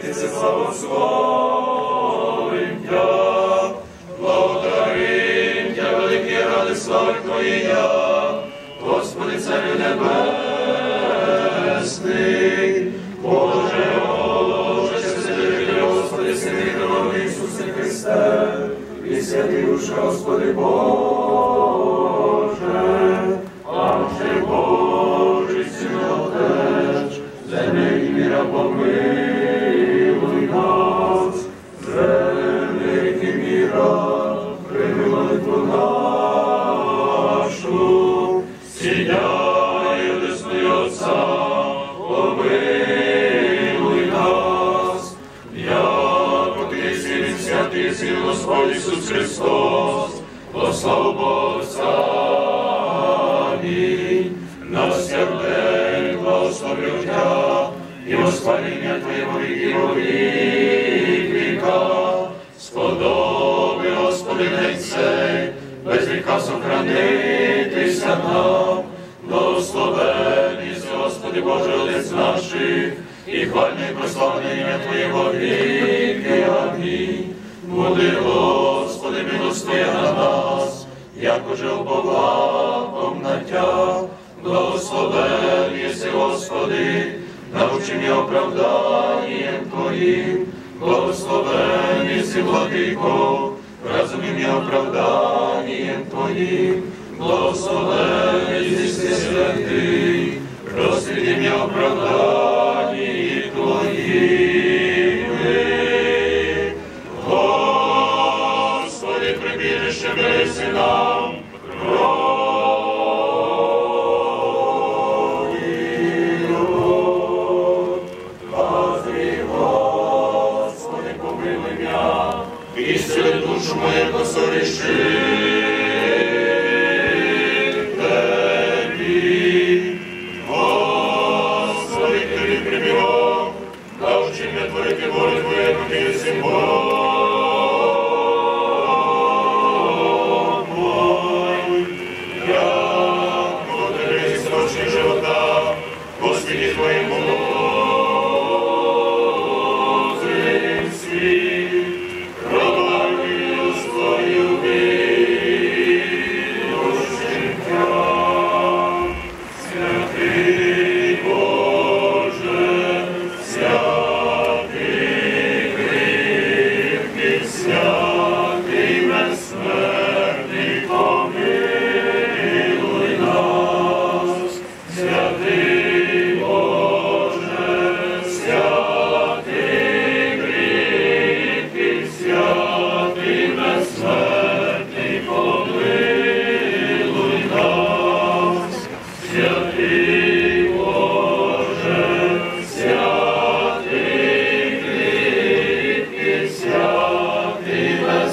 прославим Тя, благодарим Тя, великий ради слави Твоєя, Господи, Царю Небесний, Боже, Боже, Святитель, Господи, Святий Дорогий Ісусе Христе, і святий душа, Господи Боже, сіяй десною Отця, помилуй нас, як ти син святий син Господь Ісус Христос, по славу Бога. Нас як день благословлю Тя, і восхваління Твоєго віки віка. Сподоби, Господи, день цей, без віка сохранитися Господи Боже, Отець наших, і хвальне прославлення Твоєго віки. Амінь. Буди, Господи, милостиве на нас, як уже уповав на Тя, благословен єси, Господи, научи мене оправданням Твоїм, благословен єси, Владико, разумі мене оправданням Твоїм, благословен єси принеси нам. Пазрі, Господи, помилуй і сили душу моє посоріши.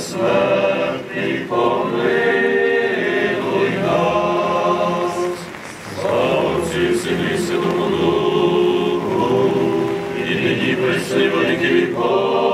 безсмертний, помилуй нас, слава всі сини, Святому Духу, і нині присни великі віко.